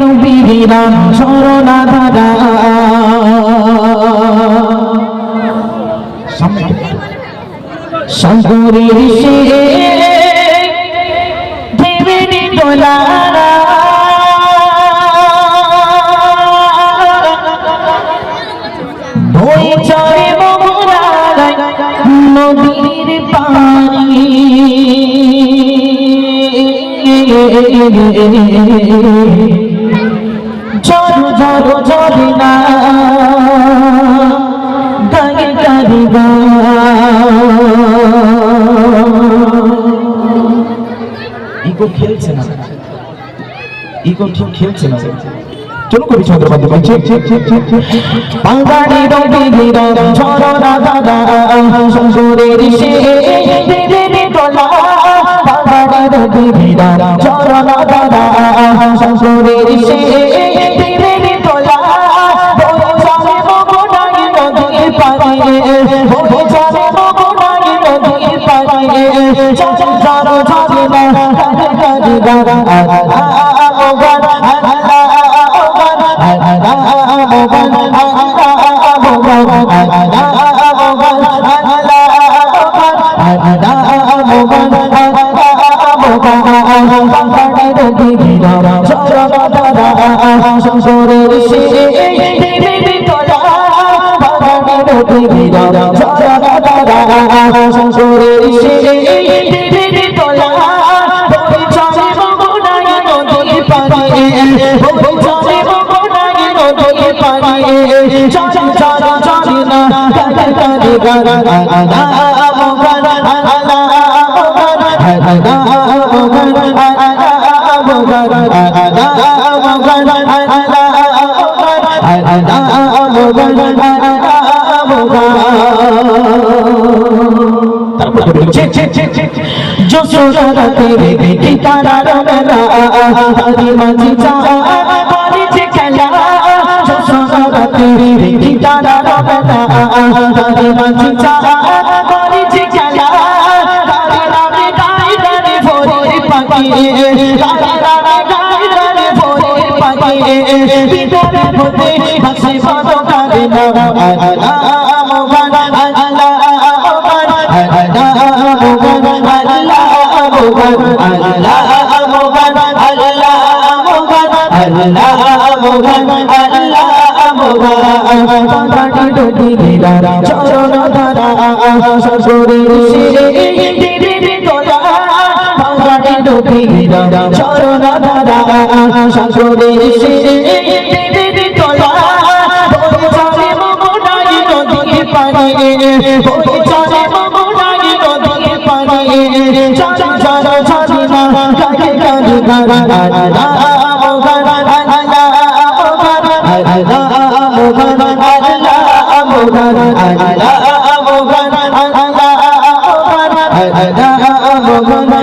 রুবিরা ঝরনা ধারা শঙ্করের সে দেবের দোলা বই চড়ে মোহনায় নদীর পানি। ঝড় ঝড় ঝরে না গায়ে গায়ে গা ইগো খেলছে না। ইগো ঠিক খেলছে না। চলো কবি চন্দ্রবাদ বলছে বাঙালি রবি গিরা ঝরনা দাদা সংসরের সে দেবের তোলা বাঙালি রবি গিরা ঝরনা দাদা সংসরের সে পারে বই সংসরের সে তোলা বই চলে মগনাই নদীর পারে বই চলে মগনাই নদীর পারে চল চল চল না কাজে কাজে গারা আলা মগনা আলা মগনা ভোরের পাখি পাখি চরণ ধারা শ্বশুরের শিরে তোলা বাঙালি ডুবি চরণ ধারা শ্বশুরের শিরে তোলা চলে মগনাই নদীর পারে বই চলে মগনাই নদীর পারে চল চল চল না কাকে কাকে গারা আলা মোগারা আলা মোগারা আলা মোগারা আলা মোগারা আলা মোগারা আলা মোগারা আলা